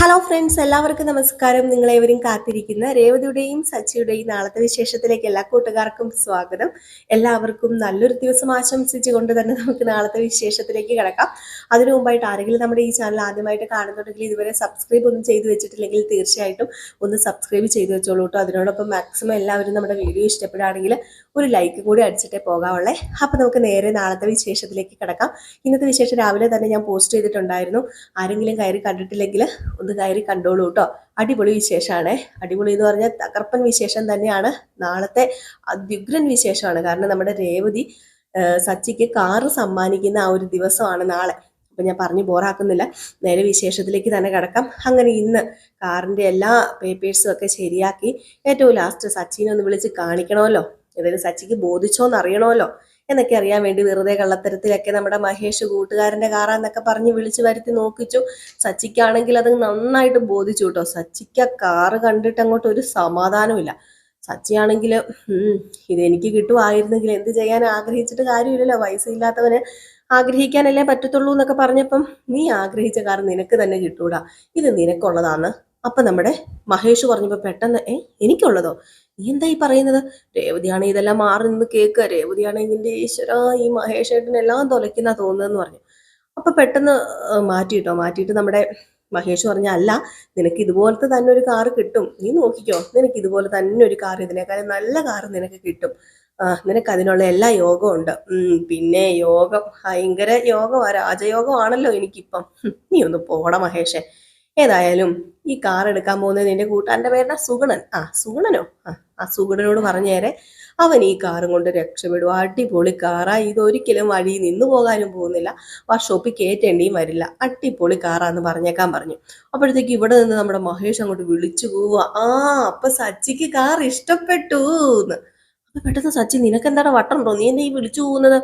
Hello friends എല്ലാവർക്കും നമസ്കാരം. നിങ്ങളേവരും കാത്തിരിക്കുന്ന രേവതിയുടെയും സച്ചിയുടെയും നാളത്തെ വിശേഷത്തിലേക്ക് എല്ലാ കൂട്ടുകാർക്കും സ്വാഗതം. എല്ലാവർക്കും നല്ലൊരു ദിവസം ആശംസിച്ചുകൊണ്ട് തന്നെ നമുക്ക് നാളത്തെ വിശേഷത്തിലേക്ക് കിടക്കാം. അതിനു മുമ്പായിട്ട് ആരെങ്കിലും നമ്മുടെ ഈ ചാനൽ ആദ്യമായിട്ട് കാണുന്നുണ്ടെങ്കിൽ ഇതുവരെ സബ്സ്ക്രൈബ് ഒന്നും ചെയ്തു വെച്ചിട്ടില്ലെങ്കിൽ തീർച്ചയായിട്ടും ഒന്ന് സബ്സ്ക്രൈബ് ചെയ്തു വെച്ചോളൂ കേട്ടോ. അതിനോടൊപ്പം മാക്സിമം എല്ലാവരും നമ്മുടെ വീഡിയോ ഇഷ്ടപ്പെടുകയാണെങ്കിൽ ഒരു ലൈക്ക് കൂടി അടിച്ചിട്ടേ പോകാവുള്ളേ. അപ്പോൾ നമുക്ക് നേരെ നാളത്തെ വിശേഷത്തിലേക്ക് കിടക്കാം. ഇന്നത്തെ വിശേഷം രാവിലെ തന്നെ ഞാൻ പോസ്റ്റ് ചെയ്തിട്ടുണ്ടായിരുന്നു. ആരെങ്കിലും കയറി കണ്ടിട്ടില്ലെങ്കിൽ ഒന്ന് കയറി കണ്ടോളൂ കേട്ടോ അടിപൊളി വിശേഷമാണ് അടിപൊളി എന്ന് പറഞ്ഞാൽ തകർപ്പൻ വിശേഷം തന്നെയാണ്. നാളത്തെ അത്യുഗ്രൻ വിശേഷമാണ്. കാരണം നമ്മുടെ രേവതി സച്ചിക്ക് കാറ് സമ്മാനിക്കുന്ന ആ ഒരു ദിവസമാണ് നാളെ. അപ്പം ഞാൻ പറഞ്ഞു ബോറാക്കുന്നില്ല. നേരെ വിശേഷത്തിലേക്ക് തന്നെ കിടക്കാം. അങ്ങനെ ഇന്ന് കാറിന്റെ എല്ലാ പേപ്പേഴ്സും ഒക്കെ ശരിയാക്കി. ഏറ്റവും ലാസ്റ്റ് സച്ചിനെ ഒന്ന് വിളിച്ച് കാണിക്കണമല്ലോ. ഏതായാലും സച്ചിക്ക് ബോധിച്ചോന്ന് അറിയണമല്ലോ എന്നൊക്കെ അറിയാൻ വേണ്ടി വെറുതെ കള്ളത്തരത്തിലൊക്കെ നമ്മുടെ മഹേഷ് കൂട്ടുകാരന്റെ കാറാന്നൊക്കെ പറഞ്ഞ് വിളിച്ചു വരുത്തി നോക്കിച്ചു. സച്ചിക്കാണെങ്കിൽ അത് നന്നായിട്ട് ബോധിച്ചു കേട്ടോ. സച്ചിക്ക് ആ കാറ് കണ്ടിട്ട് അങ്ങോട്ട് ഒരു സമാധാനമില്ല സച്ചിയാണെങ്കിൽ ഇതെനിക്ക് കിട്ടുമായിരുന്നെങ്കിൽ എന്ത് ചെയ്യാൻ ആഗ്രഹിച്ചിട്ട് കാര്യമില്ലല്ലോ. പൈസ ഇല്ലാത്തവന് ആഗ്രഹിക്കാനല്ലേ പറ്റത്തുള്ളൂ എന്നൊക്കെ പറഞ്ഞപ്പം നീ ആഗ്രഹിച്ച കാർ നിനക്ക് തന്നെ കിട്ടൂടാ. ഇത് നിനക്കുള്ളതാണ് അപ്പൊ നമ്മുടെ മഹേഷ് പറഞ്ഞപ്പോ പെട്ടെന്ന് ഏ എനിക്കുള്ളതോ? നീ എന്താ ഈ പറയുന്നത്? രേവതിയാണ് ഇതെല്ലാം മാറി നിന്ന് കേൾക്കുക. ഇതിന്റെ ഈശ്വര ഈ മഹേഷ് മഹേഷേട്ടനെല്ലാം തൊലയ്ക്കുന്ന തോന്നുന്നതെന്ന് പറഞ്ഞു. അപ്പൊ പെട്ടെന്ന് മാറ്റിയിട്ടോ? മാറ്റിയിട്ട് നമ്മുടെ മഹേഷ് പറഞ്ഞ അല്ല നിനക്ക് ഇതുപോലത്തെ തന്നെ ഒരു കാറ് കിട്ടും. നീ നോക്കിക്കോ. നിനക്ക് ഇതുപോലെ തന്നെ ഒരു കാർ ഇതിനേക്കാളും നല്ല കാറ് നിനക്ക് കിട്ടും. നിനക്ക് അതിനുള്ള എല്ലാ യോഗവും ഉണ്ട്. പിന്നെ യോഗം ഭയങ്കര യോഗമാ. രാജയോഗമാണല്ലോ എനിക്കിപ്പം. നീ ഒന്ന് പോട മഹേഷേ. ഏതായാലും ഈ കാർ എടുക്കാൻ പോകുന്നത് നിന്റെ കൂട്ടാന്റെ പേരുടെ സുഗണൻ. ആ സുഗണനോ? ആ ആ സുഗണനോട് പറഞ്ഞേരെ അവൻ ഈ കാറും കൊണ്ട് രക്ഷപ്പെടും. അടിപൊളി കാറാ ഇതൊരിക്കലും വഴി നിന്ന് പോകാനും പോകുന്നില്ല. വർക്ക്ഷോപ്പിൽ കയറ്റേണ്ടിയും വരില്ല. അടിപൊളി കാറാന്ന് പറഞ്ഞേക്കാൻ പറഞ്ഞു. അപ്പോഴത്തേക്ക് ഇവിടെ നിന്ന് നമ്മുടെ മഹേഷ് അങ്ങോട്ട് വിളിച്ചു പോവുക ആ അപ്പൊ സച്ചിക്ക് കാർ ഇഷ്ടപ്പെട്ടു എന്ന് അപ്പൊ പെട്ടെന്ന് സച്ചി നിനക്ക് എന്താണ് വട്ടുണ്ടോ നീ എന്നെ ഈ വിളിച്ചു പോകുന്നത്?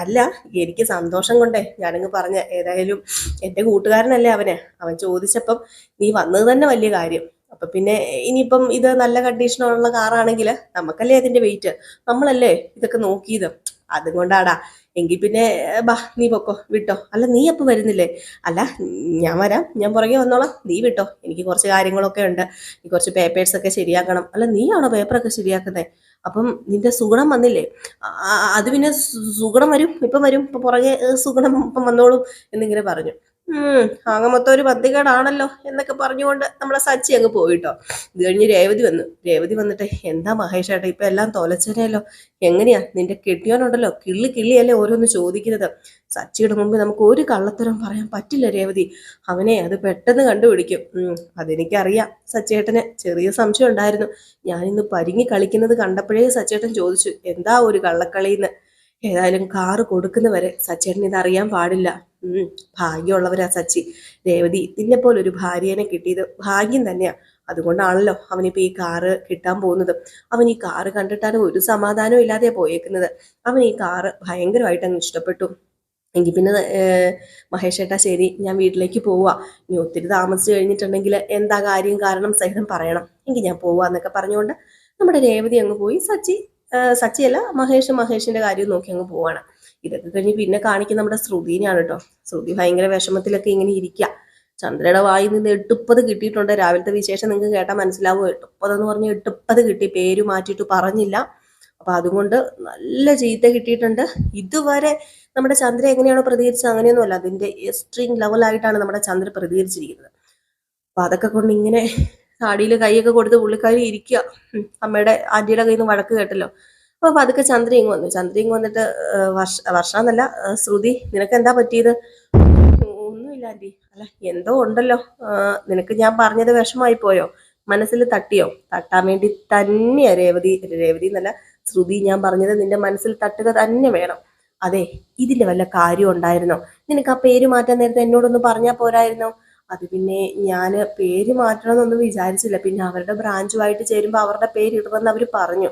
അല്ല എനിക്ക് സന്തോഷം കൊണ്ടേ ഞാനങ്ങ് പറഞ്ഞ ഏതായാലും എന്റെ കൂട്ടുകാരനല്ലേ അവനെ. അവൻ ചോദിച്ചപ്പം നീ വന്നത് തന്നെ വലിയ കാര്യം. അപ്പൊ പിന്നെ ഇനിയിപ്പം ഇത് നല്ല കണ്ടീഷനുള്ള കാറാണെങ്കിൽ നമുക്കല്ലേ അതിന്റെ വെയിറ്റ്? നമ്മളല്ലേ ഇതൊക്കെ നോക്കിയത്? അതുകൊണ്ടാടാ. എങ്കിൽ പിന്നെ ബാ നീ പൊക്കോ വിട്ടോ. അല്ല നീ അപ്പം വരുന്നില്ലേ? അല്ല ഞാൻ വരാം. ഞാൻ പുറകെ വന്നോളാം. നീ വിട്ടോ. എനിക്ക് കുറച്ച് കാര്യങ്ങളൊക്കെ ഉണ്ട്. കുറച്ച് പേപ്പേഴ്സൊക്കെ ശരിയാക്കണം. അല്ല നീയാണോ പേപ്പറൊക്കെ ശരിയാക്കുന്നത് അപ്പം നിന്റെ സുഗുണം വന്നില്ലേ? അത് പിന്നെ സുഗുണം വരും ഇപ്പം വരും ഇപ്പം പുറകെ സുഗുണം ഇപ്പം വന്നോളും എന്നിങ്ങനെ പറഞ്ഞു. ആകെ മൊത്തം ഒരു പത്തികേടാണല്ലോ എന്നൊക്കെ പറഞ്ഞുകൊണ്ട് നമ്മളെ സച്ചി അങ്ങ് പോയിട്ടോ. ഇത് കഴിഞ്ഞ് രേവതി വന്നു. രേവതി വന്നിട്ട് എന്താ മഹേഷ് ഏട്ടാ ഇപ്പൊ എല്ലാം തൊലച്ചനല്ലോ എങ്ങനെയാ? നിന്റെ കെട്ടിയോനുണ്ടല്ലോ? കിള്ളി കിള്ളിയല്ലേ ഓരോന്ന് ചോദിക്കുന്നത്? സച്ചിയുടെ മുമ്പ് നമുക്ക് ഒരു കള്ളത്തരം പറയാൻ പറ്റില്ല രേവതി. അവനെ അത് പെട്ടെന്ന് കണ്ടുപിടിക്കും. അതെനിക്കറിയാം സച്ചേട്ടന്. ചെറിയ സംശയം ഉണ്ടായിരുന്നു. ഞാനിന്ന് പരിങ്ങി കളിക്കുന്നത് കണ്ടപ്പോഴേ സച്ചേട്ടൻ ചോദിച്ചു എന്താ ഒരു കള്ളക്കളിന്ന്? ഏതായാലും കാറ് കൊടുക്കുന്നവരെ സച്ചേട്ടൻ അറിയാൻ പാടില്ല. ഭാഗ്യമുള്ളവരാ സച്ചി. രേവതി നിന്നെ പോലെ ഒരു ഭാര്യനെ കിട്ടിയത് ഭാഗ്യം തന്നെയാ. അതുകൊണ്ടാണല്ലോ അവനിപ്പോ ഈ കാറ് കിട്ടാൻ പോകുന്നത്. അവൻ ഈ കാറ് കണ്ടിട്ടാണ് ഒരു സമാധാനവും ഇല്ലാതെ പോയേക്കുന്നത്. അവൻ ഈ കാറ് ഭയങ്കരമായിട്ട് അങ്ങ് ഇഷ്ടപ്പെട്ടു. എങ്കിൽ പിന്നെ മഹേഷ് ഏട്ടാ ശരി ഞാൻ വീട്ടിലേക്ക് പോവാ. ഇനി ഒത്തിരി താമസിച്ച് കഴിഞ്ഞിട്ടുണ്ടെങ്കിൽ എന്താ കാര്യം കാരണം സഹിതം പറയണം. എങ്കിൽ ഞാൻ പോവാ എന്നൊക്കെ പറഞ്ഞുകൊണ്ട് നമ്മുടെ രേവതി അങ്ങ് പോയി. സച്ചി സച്ചിയല്ല മഹേഷ് മഹേഷിന്റെ കാര്യം നോക്കി അങ്ങ് പോവാണ്. ഇതൊക്കെ കഴിഞ്ഞ് പിന്നെ കാണിക്കുന്ന നമ്മുടെ ശ്രുതിനെയാണ് കേട്ടോ. ശ്രുതി ഭയങ്കര വിഷമത്തിലൊക്കെ ഇങ്ങനെ ഇരിക്കുക ചന്ദ്രയുടെ വായിൽ നിന്ന് എട്ടുപ്പത് കിട്ടിയിട്ടുണ്ട്. രാവിലത്തെ വിശേഷം നിങ്ങൾക്ക് കേട്ടാൽ മനസ്സിലാവും എട്ടുപ്പത് എന്ന് പറഞ്ഞ് എട്ടുപ്പത് കിട്ടി. പേര് മാറ്റിയിട്ട് പറഞ്ഞില്ല. അപ്പൊ അതുകൊണ്ട് നല്ല ചീത്ത കിട്ടിയിട്ടുണ്ട്. ഇതുവരെ നമ്മുടെ ചന്ദ്ര എങ്ങനെയാണോ പ്രതികരിച്ചത് അങ്ങനെയൊന്നുമല്ല. അതിന്റെ എക്സ്ട്രീം ലെവലായിട്ടാണ് നമ്മുടെ ചന്ദ്ര പ്രതികരിച്ചിരിക്കുന്നത്. അപ്പൊ അതൊക്കെ കൊണ്ട് ഇങ്ങനെ താടിയിൽ കൈയൊക്കെ കൊടുത്ത് പുള്ളിക്കാരി ഇരിക്കുക. അമ്മയുടെ ആന്റിയുടെ കയ്യിൽ നിന്ന് വഴക്ക് കേട്ടല്ലോ. അപ്പൊ പതുക്കെ ചന്ദ്ര ഇങ്ങ് വന്നു. ചന്ദ്ര ഇങ്ങ് വന്നിട്ട് വർഷ വർഷ എന്നല്ല ശ്രുതി നിനക്ക് എന്താ പറ്റിയത്? ഒന്നുമില്ല ആന്റി. അല്ല എന്തോ ഉണ്ടല്ലോ. നിനക്ക് ഞാൻ പറഞ്ഞത് വിഷമായി പോയോ മനസ്സിൽ തട്ടിയോ? തട്ടാൻ വേണ്ടി തന്നെയാ രേവതി രേവതി എന്നല്ല ശ്രുതി ഞാൻ പറഞ്ഞത് നിന്റെ മനസ്സിൽ തട്ടുക തന്നെ വേണം. അതെ ഇതിന്റെ വല്ല കാര്യം ഉണ്ടായിരുന്നോ? നിനക്ക് ആ പേര് മാറ്റാൻ നേരത്തെ എന്നോടൊന്ന് പറഞ്ഞാൽ പോരായിരുന്നോ? അത് പിന്നെ ഞാൻ പേര് മാറ്റണമെന്നൊന്നും വിചാരിച്ചില്ല. പിന്നെ അവരുടെ ബ്രാഞ്ചുമായിട്ട് ചേരുമ്പോൾ അവരുടെ പേര് ഇടണമെന്ന് അവർ പറഞ്ഞു.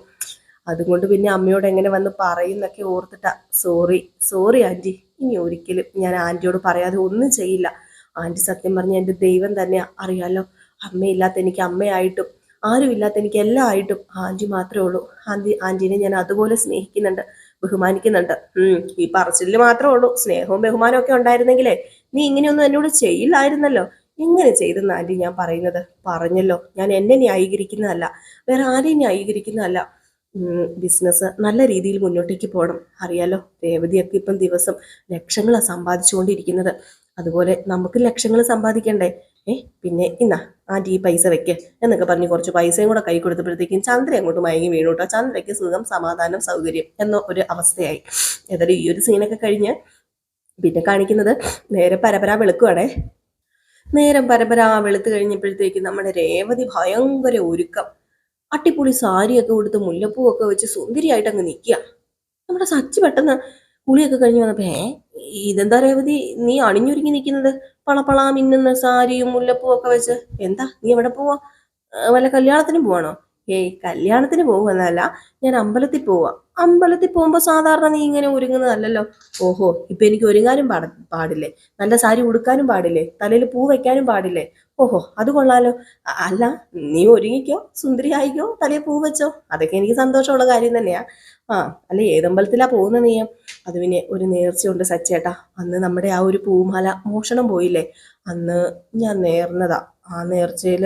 അതുകൊണ്ട് പിന്നെ അമ്മയോട് എങ്ങനെ വന്ന് പറയുന്നൊക്കെ ഓർത്തിട്ടാ. Sorry sorry aunty. ഇനി ഒരിക്കലും ഞാൻ ആന്റിയോട് പറയാതെ ഒന്നും ചെയ്യില്ല. ആന്റി സത്യം പറഞ്ഞ എന്റെ ദൈവം തന്നെയാ അറിയാലോ. അമ്മയില്ലാത്ത എനിക്ക് അമ്മയായിട്ടും ആരുമില്ലാത്ത എനിക്ക് എല്ലാം ആയിട്ടും ആന്റി മാത്രമേ ഉള്ളൂ. ആന്റി ആന്റീനെ ഞാൻ അതുപോലെ സ്നേഹിക്കുന്നുണ്ട് ബഹുമാനിക്കുന്നുണ്ട്. ഈ പറച്ചിലിൽ മാത്രമേ ഉള്ളൂ. സ്നേഹവും ബഹുമാനവും ഒക്കെ ഉണ്ടായിരുന്നെങ്കിലേ നീ ഇങ്ങനെയൊന്നും എന്നോട് ചെയ്യില്ലായിരുന്നല്ലോ. എങ്ങനെ ചെയ്തെന്ന് ആന്റി ഞാൻ പറയുന്നത്? പറഞ്ഞല്ലോ. ഞാൻ എന്നെ ന്യായീകരിക്കുന്നതല്ല. വേറെ ആരെയും ന്യായീകരിക്കുന്നതല്ല. ബിസിനസ് നല്ല രീതിയിൽ മുന്നോട്ടേക്ക് പോകണം. അറിയാലോ രേവതിയൊക്കെ ഇപ്പം ദിവസം ലക്ഷങ്ങളാണ് സമ്പാദിച്ചുകൊണ്ടിരിക്കുന്നത്. അതുപോലെ നമുക്ക് ലക്ഷങ്ങൾ സമ്പാദിക്കണ്ടേ? ഏ പിന്നെ ഇന്നാ ആന്റി ഈ പൈസ വെക്ക് എന്നൊക്കെ പറഞ്ഞ് കുറച്ച് പൈസയും കൂടെ കൈ കൊടുത്തപ്പോഴത്തേക്കും ചന്ദ്ര അങ്ങോട്ട് മയങ്ങി വീണു കേട്ടോ ചന്ദ്രയ്ക്ക് സുഖം സമാധാനം സൗകര്യം എന്ന ഒരു അവസ്ഥയായി. ഏതായാലും ഈ ഒരു സീനൊക്കെ കഴിഞ്ഞ് പിന്നെ കാണിക്കുന്നത് നേരെ പരപരാ വെളുക്കുവാണേ. നേരം പരപരാ വെളുത്ത് കഴിഞ്ഞപ്പോഴത്തേക്ക് നമ്മുടെ രേവതി ഭയങ്കര ഒരുക്കം. അട്ടിപ്പൊളി സാരിയൊക്കെ കൊടുത്ത് മുല്ലപ്പൂവൊക്കെ വെച്ച് സുന്ദരിയായിട്ട് അങ്ങ് നിൽക്കുക. നമ്മുടെ സച്ചി പെട്ടെന്ന് കുളിയൊക്കെ കഴിഞ്ഞ് വന്നപ്പോൾ ഏ ഇതെന്താ രേവതി? നീ അണിഞ്ഞൊരുങ്ങി നിൽക്കുന്നത്? പളപ്പളാ മിന്നുന്ന സാരിയും മുല്ലപ്പൂവും ഒക്കെ വെച്ച്. എന്താ? നീ എവിടെ പോവാ? വല്ല കല്യാണത്തിന് പോവാണോ? ഏയ് കല്യാണത്തിന് പോകുമെന്നല്ല ഞാൻ അമ്പലത്തിൽ പോവാ. അമ്പലത്തിൽ പോകുമ്പോൾ സാധാരണ നീ ഇങ്ങനെ ഒരുങ്ങുന്നതല്ലല്ലോ. ഓഹോ ഇപ്പൊ എനിക്ക് ഒരുങ്ങാനും പാട പാടില്ലേ? നല്ല സാരി ഉടുക്കാനും പാടില്ലേ? തലയിൽ പൂ വെക്കാനും പാടില്ലേ? ഓഹോ അത് കൊള്ളാലോ. അല്ല നീ ഒരുങ്ങിക്കോ സുന്ദരി ആയിക്കോ തലയിൽ പൂ വെച്ചോ. അതൊക്കെ എനിക്ക് സന്തോഷമുള്ള കാര്യം തന്നെയാ. ആ അല്ല ഏതമ്പലത്തിലാ പോകുന്ന നീയം? അത് പിന്നെ ഒരു നേർച്ചയുണ്ട് സച്ചേട്ടാ. അന്ന് നമ്മുടെ ആ ഒരു പൂമാല മോഷണം പോയില്ലേ? അന്ന് ഞാൻ നേർന്നതാ. ആ നേർച്ചയിൽ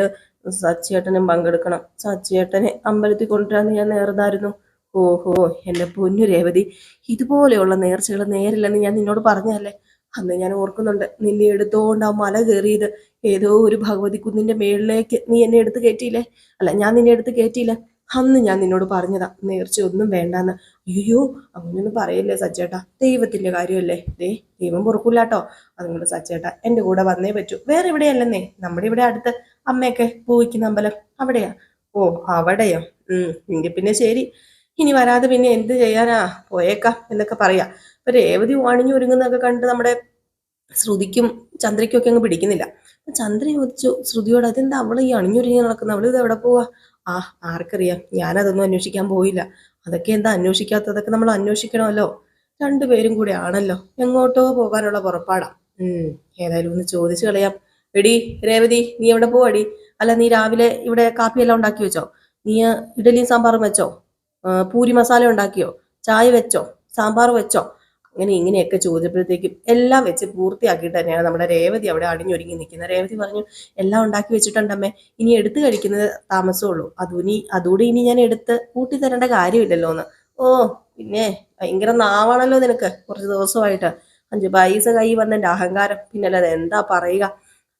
സച്ചേട്ടനും പങ്കെടുക്കണം. സച്ചേട്ടനെ അമ്പലത്തിൽ കൊണ്ടുവരാന്ന് ഞാൻ നേർന്നായിരുന്നു. ഓഹോ എന്റെ പൊന്നു രേവതി ഇതുപോലെയുള്ള നേർച്ചകൾ നേരില്ലെന്ന് ഞാൻ നിന്നോട് പറഞ്ഞല്ലേ അന്ന് ഞാൻ ഓർക്കുന്നുണ്ട് നിന്നെ എടുത്തോണ്ട് ആ മല കയറിയത്. ഏതോ ഒരു ഭഗവതി കുന്നിന്റെ മേളിലേക്ക് നീ എന്നെ എടുത്ത് കയറ്റിയില്ലേ? അല്ല ഞാൻ നിന്നെ എടുത്ത് കയറ്റിയില്ല. അന്ന് ഞാൻ നിന്നോട് പറഞ്ഞതാ നേർച്ച ഒന്നും വേണ്ടാന്ന്. അയ്യോ അങ്ങനെയൊന്നും പറയല്ലേ സച്ചേട്ടാ ദൈവത്തിന്റെ കാര്യമല്ലേ? ദേ ദൈവം പൊറുക്കൂലാട്ടോ അതുകൊണ്ട് സച്ചേട്ടാ എന്റെ കൂടെ വന്നേ പറ്റൂ. വേറെ എവിടെയല്ലെന്നേ? നമ്മുടെ ഇവിടെ അടുത്ത് അമ്മയൊക്കെ പൂവിക്കുന്ന അമ്പലം അവിടെയാ? ഓ അവിടെയോ. ഉം എങ്കിൽ പിന്നെ ശരി. ഇനി വരാതെ പിന്നെ എന്ത് ചെയ്യാനാ? പോയേക്കാം എന്നൊക്കെ പറയാം. അപ്പൊ രേവതി വാണിഞ്ഞു ഒരുങ്ങുന്നൊക്കെ കണ്ട് നമ്മുടെ ശ്രുതിക്കും ചന്ദ്രയ്ക്കും ഒക്കെ അങ്ങ് പിടിക്കുന്നില്ല. അപ്പൊ ചന്ദ്ര ചോദിച്ചു ശ്രുതിയോട് അതെന്താ അവൾ ഈ അണിഞ്ഞൊരുങ്ങി നടക്കുന്ന? അവൾ ഇത് എവിടെ പോവാ? ആ ആർക്കറിയാം. ഞാനതൊന്നും അന്വേഷിക്കാൻ പോയില്ല. അതൊക്കെ എന്താ അന്വേഷിക്കാത്തതൊക്കെ നമ്മൾ അന്വേഷിക്കണമല്ലോ. രണ്ടുപേരും കൂടെ ആണല്ലോ. എങ്ങോട്ടോ പോകാനുള്ള പുറപ്പാടാ. ഉം ഏതായാലും ഒന്ന് ചോദിച്ചു കളയാം. എടി രേവതി നീ എവിടെ പോവാടി? അല്ല നീ രാവിലെ ഇവിടെ കാപ്പിയെല്ലാം ഉണ്ടാക്കി വെച്ചോ? നീ ഇഡലിയും സാമ്പാറും വെച്ചോ? പൂരി മസാല ഉണ്ടാക്കിയോ? ചായ വെച്ചോ? സാമ്പാർ വെച്ചോ? അങ്ങനെ ഇങ്ങനെയൊക്കെ ചോദിച്ചപ്പോഴത്തേക്കും എല്ലാം വെച്ച് പൂർത്തിയാക്കിയിട്ട് തന്നെയാണ് നമ്മുടെ രേവതി അവിടെ അടിഞ്ഞൊരുങ്ങി നിൽക്കുന്നത്. രേവതി പറഞ്ഞു എല്ലാം ഉണ്ടാക്കി വെച്ചിട്ടുണ്ടമ്മേ ഇനി എടുത്തു കഴിക്കുന്നത് താമസമുള്ളൂ അതുനി അതുകൂടി ഇനി ഞാൻ എടുത്ത് കൂട്ടി തരേണ്ട കാര്യമില്ലല്ലോ എന്ന്. ഓ പിന്നെ ഭയങ്കര നാവാണല്ലോ നിനക്ക് കുറച്ച് ദിവസമായിട്ട്. അഞ്ച് പൈസ കൈ വന്നെന്റെ അഹങ്കാരം. പിന്നെ അല്ലാതെ എന്താ പറയുക?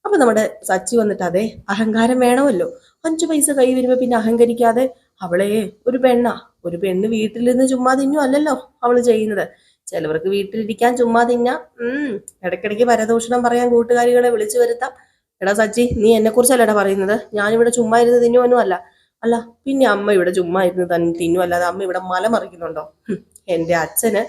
അപ്പം നമ്മുടെ സച്ചി വന്നിട്ട് അതെ അഹങ്കാരം വേണമല്ലോ. അഞ്ച് പൈസ കൈ വരുമ്പോൾ പിന്നെ അഹങ്കരിക്കാതെ അവളെ ഒരു പെണ്ണാ. ഒരു പെണ്ണ് വീട്ടിലിരുന്ന് ചുമ്മാ തിന്നു അല്ലല്ലോ അവൾ ചെയ്യുന്നത്. ചിലവർക്ക് വീട്ടിലിരിക്കാൻ ചുമ്മാ തിന്നാ. ഉം. ഇടയ്ക്കിടയ്ക്ക് പരദൂഷണം പറയാൻ കൂട്ടുകാരികളെ വിളിച്ചു വരുത്താം. എടാ സച്ചി നീ എന്നെ കുറിച്ചല്ലടാ പറയുന്നത്? ഞാനിവിടെ ചുമ്മാ ഇരുന്ന് തിന്നുവൊന്നും അല്ല. അല്ല പിന്നെ അമ്മ ഇവിടെ ചുമ്മാ ഇരുന്ന് തന്നെ തിന്നു അല്ലാതെ അമ്മ ഇവിടെ മലമറിക്കുന്നുണ്ടോ എന്റെ അച്ഛന്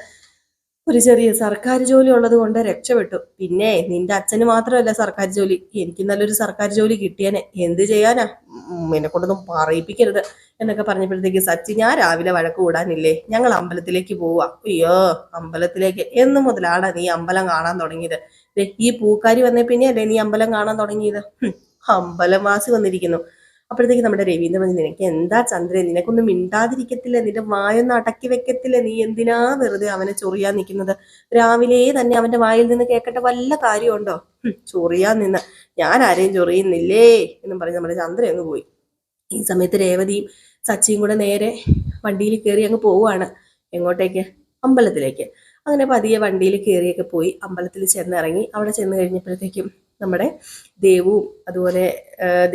ഒരു ചെറിയ സർക്കാർ ജോലി ഉള്ളത് കൊണ്ട് രക്ഷപ്പെട്ടു. പിന്നെ നിന്റെ അച്ഛന് മാത്രമല്ല സർക്കാർ ജോലി. എനിക്ക് നല്ലൊരു സർക്കാർ ജോലി കിട്ടിയനെ. എന്ത് ചെയ്യാനാ? എന്നെ കൊണ്ടൊന്നും പറയിപ്പിക്കരുത് എന്നൊക്കെ പറഞ്ഞപ്പോഴത്തേക്ക് സച്ചി ഞാൻ രാവിലെ വഴക്ക് കൂടാനില്ലേ? ഞങ്ങൾ അമ്പലത്തിലേക്ക് പോവാ. അയ്യോ അമ്പലത്തിലേക്ക്? എന്ന് മുതലാണ് നീ അമ്പലം കാണാൻ തുടങ്ങിയത്. ഈ പൂക്കാരി വന്നേ പിന്നെയല്ലേ നീ അമ്പലം കാണാൻ തുടങ്ങിയത്? അമ്പലം വാസി വന്നിരിക്കുന്നു. അപ്പോഴത്തേക്ക് നമ്മുടെ രവീന്ദ്രൻ പറഞ്ഞു നിനക്ക് എന്താ ചന്ദ്രൻ? നിനക്കൊന്നും മിണ്ടാതിരിക്കത്തില്ല? നിന്റെ വായൊന്നും അടക്കി വെക്കത്തില്ല? നീ എന്തിനാ വെറുതെ അവനെ ചൊറിയാൻ നിൽക്കുന്നത്? രാവിലെ തന്നെ അവന്റെ വായിൽ നിന്ന് കേൾക്കട്ടെ വല്ല കാര്യമുണ്ടോ? ചൊറിയാ ചൊറിയാൻ നിന്ന്. ഞാൻ ആരെയും ചൊറിയുന്നില്ലേ? എന്നും പറഞ്ഞ് നമ്മുടെ ചന്ദ്ര അങ്ങ് പോയി. ഈ സമയത്ത് രേവതിയും സച്ചിയും കൂടെ നേരെ വണ്ടിയിൽ കയറി അങ്ങ് പോവുകയാണ്. എങ്ങോട്ടേക്ക്? അമ്പലത്തിലേക്ക്. അങ്ങനെ പതിയെ വണ്ടിയിൽ കയറിയൊക്കെ പോയി അമ്പലത്തിൽ ചെന്നിറങ്ങി. അവിടെ ചെന്ന് കഴിഞ്ഞപ്പോഴത്തേക്കും നമ്മുടെ ദേവും അതുപോലെ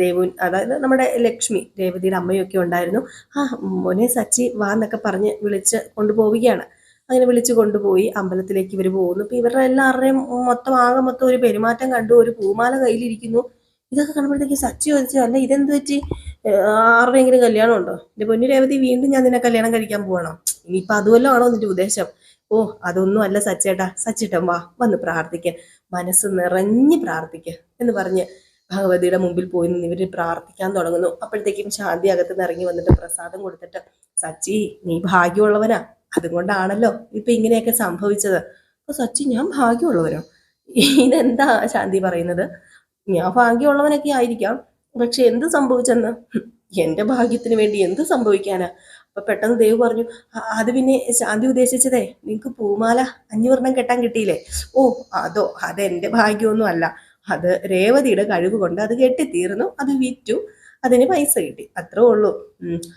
ദേവു അതായത് നമ്മുടെ ലക്ഷ്മി രേവതിയുടെ അമ്മയൊക്കെ ഉണ്ടായിരുന്നു. ആ മോനെ സച്ചി വാ എന്നൊക്കെ പറഞ്ഞ് വിളിച്ച് കൊണ്ടുപോവുകയാണ്. അങ്ങനെ വിളിച്ച് കൊണ്ടുപോയി അമ്പലത്തിലേക്ക് ഇവർ പോകുന്നു. ഇപ്പം ഇവരുടെ എല്ലാവരുടെയും മൊത്തം ആകെ മൊത്തം ഒരു പെരുമാറ്റം കണ്ടു. ഒരു പൂമാല കയ്യിലിരിക്കുന്നു. ഇതൊക്കെ കണ്ടപ്പോഴത്തേക്ക് സച്ചി ചോദിച്ചു അല്ല ഇതെന്ത് പറ്റി? ആരുടെയെങ്കിലും കല്യാണം ഉണ്ടോ? എന്റെ പൊന്നു രേവതി വീണ്ടും ഞാൻ നിന്നെ കല്യാണം കഴിക്കാൻ പോകണം ഇനിയിപ്പോൾ അതുവല്ലോ ആണോ നിന്റെ ഉദ്ദേശം? ഓ അതൊന്നും അല്ല സച്ചേട്ടാ. സച്ചേട്ടൻ വാ വന്ന് പ്രാർത്ഥിക്ക. മനസ്സ് നിറഞ്ഞ് പ്രാർത്ഥിക്കുക എന്ന് പറഞ്ഞ് ഭഗവതിയുടെ മുമ്പിൽ പോയി നിന്ന് ഇവർ പ്രാർത്ഥിക്കാൻ തുടങ്ങുന്നു. അപ്പോഴത്തേക്കും ശാന്തി അകത്ത് നിന്ന് ഇറങ്ങി വന്നിട്ട് പ്രസാദം കൊടുത്തിട്ട് സച്ചി നീ ഭാഗ്യമുള്ളവനാ. അതുകൊണ്ടാണല്ലോ ഇപ്പൊ ഇങ്ങനെയൊക്കെ സംഭവിച്ചത്. അപ്പൊ സച്ചി ഞാൻ ഭാഗ്യമുള്ളവനോ. ഇതെന്താ ശാന്തി പറയുന്നത്? ഞാൻ ഭാഗ്യമുള്ളവനൊക്കെ ആയിരിക്കാം. പക്ഷെ എന്ത് സംഭവിച്ചെന്ന്? എന്റെ ഭാഗ്യത്തിന് വേണ്ടി എന്ത് സംഭവിക്കാനാ? അപ്പൊ പെട്ടെന്ന് ദേവ് പറഞ്ഞു "അ- അത് പിന്നെ ശാന്തി ഉദ്ദേശിച്ചതേ നിങ്ങൾക്ക് പൂമാല അഞ്ഞൂറെണ്ണം കെട്ടാൻ കിട്ടിയില്ലേ? ഓ അതോ അതെന്റെ ഭാഗ്യമൊന്നും അല്ല. അത് രേവതിയുടെ കഴിവ് കൊണ്ട് അത് കെട്ടിത്തീർന്നു അത് വിറ്റു അതിന് പൈസ കിട്ടി അത്രേ ഉള്ളൂ.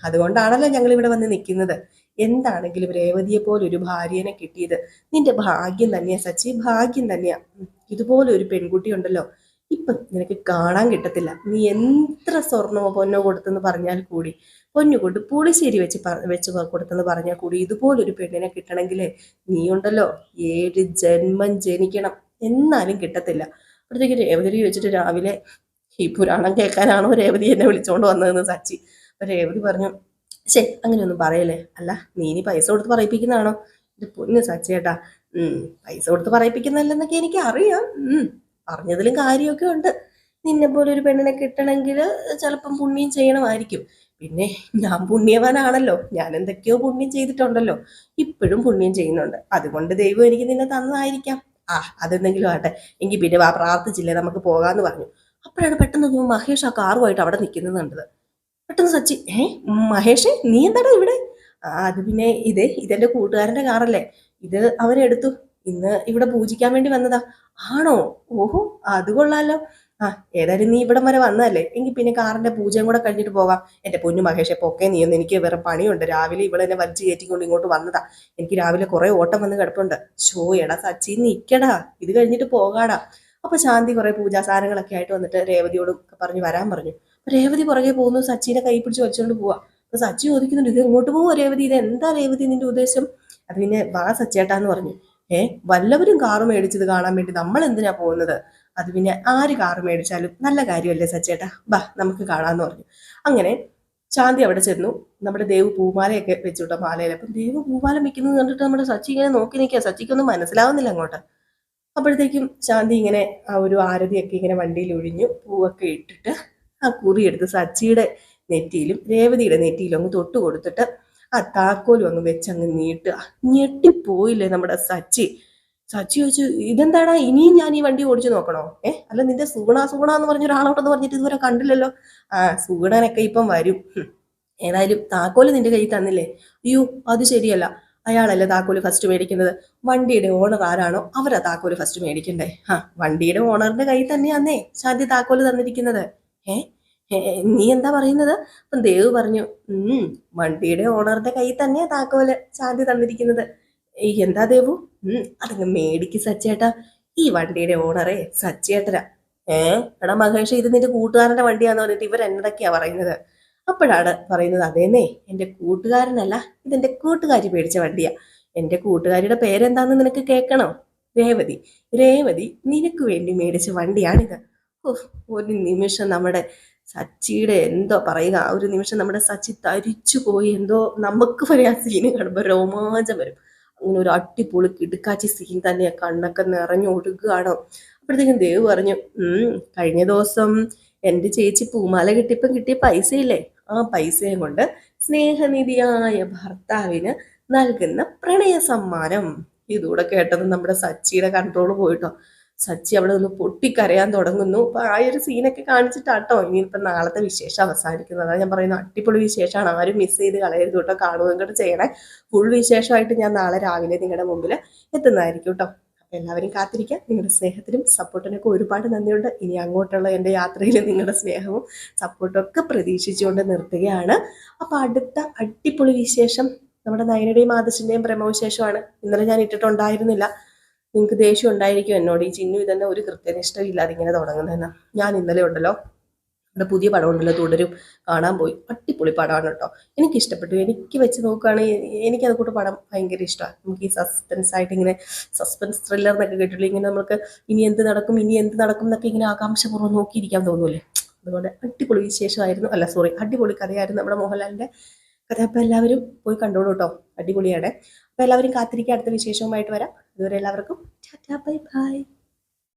അതുകൊണ്ടാണല്ലോ ഞങ്ങൾ ഇവിടെ വന്ന് നിൽക്കുന്നത്. എന്താണെങ്കിലും രേവതിയെ പോലെ ഒരു ഭാര്യനെ കിട്ടിയത് നിന്റെ ഭാഗ്യം തന്നെയാ സച്ചി ഭാഗ്യം തന്നെയാ. ഇതുപോലെ ഒരു പെൺകുട്ടി ഉണ്ടല്ലോ. ഇപ്പൊ നിനക്ക് കാണാൻ കിട്ടത്തില്ല. നീ എത്ര സ്വർണമോ പൊന്നോ കൊടുത്തെന്ന് പറഞ്ഞാൽ കൂടി പൊന്നു പൂളിശ്ശേരി വെച്ച് വെച്ച് കൊടുത്തെന്ന് പറഞ്ഞാൽ കൂടി ഇതുപോലൊരു പെണ്ണിനെ കിട്ടണമെങ്കിൽ നീയുണ്ടല്ലോ. ഏഴ് ജന്മം ജനിക്കണം. എന്നാലും കിട്ടത്തില്ല. അപ്പോഴത്തേക്ക് രേവതി വെച്ചിട്ട് രാവിലെ ഈ പുരാണം കേൾക്കാനാണോ രേവതി എന്നെ വിളിച്ചോണ്ട് വന്നതെന്ന് സച്ചി. അപ്പൊ രേവതി പറഞ്ഞു ശേ അങ്ങനെയൊന്നും പറയല്ലേ? അല്ല നീ ഇനി പൈസ കൊടുത്ത് പറയിപ്പിക്കുന്നതാണോ? ഇത് പൊന്ന് സച്ചേട്ടാ പൈസ കൊടുത്ത് പറയിപ്പിക്കുന്നല്ലെന്നൊക്കെ എനിക്ക് അറിയാം പറഞ്ഞതിലും കാര്യമൊക്കെ ഉണ്ട്. നിന്നെ പോലെ ഒരു പെണ്ണിനെ കിട്ടണമെങ്കിൽ ചിലപ്പം പുണ്യം ചെയ്യണമായിരിക്കും. പിന്നെ ഞാൻ പുണ്യവാനാണല്ലോ. ഞാൻ എന്തൊക്കെയോ പുണ്യം ചെയ്തിട്ടുണ്ടല്ലോ. ഇപ്പോഴും പുണ്യം ചെയ്യുന്നുണ്ട്. അതുകൊണ്ട് ദൈവം എനിക്ക് നിന്നെ തന്നതായിരിക്കാം. ആ അതെന്തെങ്കിലും ആട്ടെ എങ്കിൽ പിന്നെ വാ പ്രാർത്ഥിച്ചില്ലേ നമുക്ക് പോകാന്ന് പറഞ്ഞു. അപ്പോഴാണ് പെട്ടെന്ന് മഹേഷ് ആ കാറുമായിട്ട് അവിടെ നിൽക്കുന്നത് കണ്ടത്. പെട്ടെന്ന് സച്ചി ഏ മഹേഷേ നീ എന്താടാ ഇവിടെ? അത് പിന്നെ ഇത് ഇതെന്റെ കൂട്ടുകാരന്റെ കാറല്ലേ ഇത് അവരെടുത്തു. ഇന്ന് ഇവിടെ പൂജിക്കാൻ വേണ്ടി വന്നതാ. ആണോ? ഓഹോ അത് കൊള്ളാലോ. ആ ഏതായാലും നീ ഇവിടം വരെ വന്നതല്ലേ? എങ്കിൽ പിന്നെ കാറിന്റെ പൂജയും കൂടെ കഴിഞ്ഞിട്ട് പോകാം എന്റെ പൊന്നു മഹേഷെ പൊക്കെ നീ ഒന്ന് എനിക്ക് വേറെ പണിയുണ്ട്. രാവിലെ ഇവിടെ എന്നെ വലിച്ചു കയറ്റിക്കൊണ്ട് ഇങ്ങോട്ട് വന്നതാ. എനിക്ക് രാവിലെ കുറെ ഓട്ടം വന്ന് കിടപ്പുണ്ട്. ഷോ എടാ സച്ചി നിക്കടാ. ഇത് കഴിഞ്ഞിട്ട് പോകാടാ. അപ്പൊ ശാന്തി കുറെ പൂജാ സാധനങ്ങളൊക്കെ ആയിട്ട് വന്നിട്ട് രേവതിയോട് പറഞ്ഞു വരാൻ പറഞ്ഞു. രേവതി പുറകെ പോകുന്നു സച്ചിനെ കൈ പിടിച്ച് വലിച്ചുകൊണ്ട് പോവാ. അപ്പൊ സച്ചി ചോദിക്കുന്നുണ്ട് ഇത് എങ്ങോട്ട് പോവാ രേവതി? ഇത് എന്താ രേവതി നിന്റെ ഉദ്ദേശം? അത് പിന്നെ വാ സച്ചേട്ടാന്ന് പറഞ്ഞു. ഏഹ് വല്ലവരും കാറ് മേടിച്ചത് കാണാൻ വേണ്ടി നമ്മൾ എന്തിനാ പോകുന്നത്? അത് പിന്നെ ആര് കാറ് മേടിച്ചാലും നല്ല കാര്യമല്ലേ സച്ചേട്ടാ? ബാ നമുക്ക് കാണാന്ന് പറഞ്ഞു. അങ്ങനെ ശാന്തി അവിടെ ചെന്നു. നമ്മുടെ ദേവ് പൂമാലയൊക്കെ വെച്ചുവിട്ട മാലയിൽ. അപ്പം ദേവ് പൂമാല വെക്കുന്നത് കണ്ടിട്ട് നമ്മുടെ സച്ചി ഇങ്ങനെ നോക്കി നിൽക്കുക. സച്ചിക്കൊന്നും മനസ്സിലാവുന്നില്ല അങ്ങോട്ട്. അപ്പോഴത്തേക്കും ശാന്തി ഇങ്ങനെ ആ ഒരു ആരതിയൊക്കെ ഇങ്ങനെ വണ്ടിയിൽ ഒഴിഞ്ഞു പൂവൊക്കെ ഇട്ടിട്ട് ആ കുറി എടുത്ത് സച്ചിയുടെ നെറ്റിയിലും രേവതിയുടെ നെറ്റിയിലും അങ്ങ് തൊട്ട് കൊടുത്തിട്ട് ആ താക്കോലും അങ്ങ് വെച്ചങ്ങ് നീട്ടുക. ഞെട്ടിപ്പോയില്ലേ നമ്മുടെ സച്ചി. സച്ചി ചോദിച്ചു ഇതെന്താടാ? ഇനിയും ഞാൻ ഈ വണ്ടി ഓടിച്ചു നോക്കണോ? ഏ? അല്ല നിന്റെ സുഗുണ സുഗുണ എന്ന് പറഞ്ഞ ഒരാളോടെന്ന് പറഞ്ഞിട്ട് ഇതുവരെ കണ്ടില്ലല്ലോ. ആ സുഗുണനൊക്കെ ഇപ്പം വരും. ഏതായാലും താക്കോൽ നിന്റെ കയ്യിൽ തന്നില്ലേ? അയ്യോ അത് ശരിയല്ല. അയാളല്ലേ താക്കോൽ ഫസ്റ്റ് മേടിക്കുന്നത്? വണ്ടിയുടെ ഓണർ ആരാണോ അവരാ താക്കോൽ ഫസ്റ്റ് മേടിക്കണ്ടേ? ആ വണ്ടിയുടെ ഓണറിന്റെ കയ്യിൽ തന്നെയാന്നേ ശാന്തി താക്കോൽ തന്നിരിക്കുന്നത്. ഏ, നീ എന്താ പറയുന്നത്? അപ്പം ദേവ് പറഞ്ഞു ഉം വണ്ടിയുടെ ഓണറിന്റെ കയ്യിൽ തന്നെയാ താക്കോൽ ശാന്തി തന്നിരിക്കുന്നത്. എന്താ ദേവു? അതങ്ങ് മേടിക്ക് സച്ചേട്ടാ. ഈ വണ്ടിയുടെ ഓണറെ സച്ചേട്ടനാ. ഏ എടാ മഹേഷ് ഇത് നിന്റെ കൂട്ടുകാരന്റെ വണ്ടിയാന്ന് പറഞ്ഞിട്ട് ഇവർ എന്നതൊക്കെയാ പറയുന്നത്. അപ്പോഴാണ് പറയുന്നത് അതേന്നേ എന്റെ കൂട്ടുകാരനല്ല ഇതെന്റെ കൂട്ടുകാരി മേടിച്ച വണ്ടിയാ. എന്റെ കൂട്ടുകാരിയുടെ പേരെന്താന്ന് നിനക്ക് കേൾക്കണോ? രേവതി. രേവതി നിനക്ക് വേണ്ടി മേടിച്ച വണ്ടിയാണിത്. ഒരു നിമിഷം നമ്മുടെ സച്ചിയുടെ എന്തോ പറയുക ഒരു നിമിഷം നമ്മുടെ സച്ചി തരിച്ചു പോയി. എന്തോ നമുക്ക് ആ സീന് കാണുമ്പോൾ രോമാഞ്ചം വരും. അങ്ങനെ ഒരു അടിപൊളി കിടുക്കാച്ചി സീൻ തന്നെയാണ് കണ്ണൊക്കെ നിറഞ്ഞു ഒഴുകുകയാണോ അപ്പോഴത്തേക്കും ദേവ് പറഞ്ഞു കഴിഞ്ഞ ദിവസം എന്റെ ചേച്ചി പൂമാല കിട്ടിയപ്പം കിട്ടിയ പൈസയില്ലേ? ആ പൈസയും കൊണ്ട് സ്നേഹനിധിയായ ഭർത്താവിന് നൽകുന്ന പ്രണയ സമ്മാനം. ഇതൂടെ കേട്ടത് നമ്മുടെ സച്ചിയുടെ കൺട്രോൾ പോയിട്ടോ. സച്ചി അവിടെ നിന്ന് പൊട്ടിക്കരയാൻ തുടങ്ങുന്നു. അപ്പൊ ആ ഒരു സീനൊക്കെ കാണിച്ചിട്ടാട്ടോ ഇനിയിപ്പോ നാളത്തെ വിശേഷം അവസാനിക്കുന്നത്. ഞാൻ പറയുന്നത് അടിപൊളി വിശേഷമാണ്. ആരും മിസ് ചെയ്ത് കളയരുത് കേട്ടോ. കാണുകയും കൂടെ ചെയ്യണേ. ഫുൾ വിശേഷമായിട്ട് ഞാൻ നാളെ രാവിലെ നിങ്ങളുടെ മുമ്പിൽ എത്തുന്നതായിരിക്കും കേട്ടോ. എല്ലാവരും കാത്തിരിക്കാം. നിങ്ങളുടെ സ്നേഹത്തിനും സപ്പോർട്ടിനൊക്കെ ഒരുപാട് നന്ദിയുണ്ട്. ഇനി അങ്ങോട്ടുള്ള എന്റെ യാത്രയിൽ നിങ്ങളുടെ സ്നേഹവും സപ്പോർട്ടും ഒക്കെ പ്രതീക്ഷിച്ചുകൊണ്ട് നിർത്തുകയാണ്. അപ്പോൾ അടുത്ത അടിപൊളി വിശേഷം നമ്മുടെ നയനയുടെയും ആദർശിന്റെയും പ്രേമവിശേഷമാണ്. ഇന്നലെ ഞാൻ ഇട്ടിട്ടുണ്ടായിരുന്നില്ല. നിങ്ങൾക്ക് ദേഷ്യം ഉണ്ടായിരിക്കും എന്നോട്. ഈ ചിന്നു ഇതന്നെ ഒരു കൃത്യനിഷ്ഠ ഇല്ലാതെ ഇങ്ങനെ തുടങ്ങുന്നതെന്ന്? ഞാൻ ഇന്നലെ ഉണ്ടല്ലോ. ഇവിടെ പുതിയ പടം ഉണ്ടല്ലോ തുടരും കാണാൻ പോയി. അടിപൊളി പടമാണ് കേട്ടോ. എനിക്ക് ഇഷ്ടപ്പെട്ടു. എനിക്ക് വെച്ച് നോക്കുകയാണെങ്കിൽ എനിക്കത് കൂട്ട് പടം ഭയങ്കര ഇഷ്ടമാണ് നമുക്ക് ഈ സസ്പെൻസ് ആയിട്ട് ഇങ്ങനെ സസ്പെൻസ് ത്രില്ലർ എന്നൊക്കെ കേട്ടിട്ടുള്ളൂ ഇങ്ങനെ നമുക്ക് ഇനി എന്ത് നടക്കും ഇനി എന്ത് നടക്കും എന്നൊക്കെ ഇങ്ങനെ ആകാംക്ഷപൂർവം നോക്കിയിരിക്കാൻ തോന്നൂലേ അതുപോലെ അടിപൊളി വിശേഷമായിരുന്നു. അല്ല സോറി അടിപൊളി കഥയായിരുന്നു നമ്മുടെ മോഹൻലാലിന്റെ കഥ എല്ലാവരും പോയി കണ്ടോളൂ കേട്ടോ അടിപൊളിയാണ്. അപ്പോൾ എല്ലാവരും കാത്തിരിക്കുക. അടുത്ത വിശേഷവുമായിട്ട് വരാം. അതുവരെ എല്ലാവർക്കും ടാറ്റാ ബൈ ബൈ.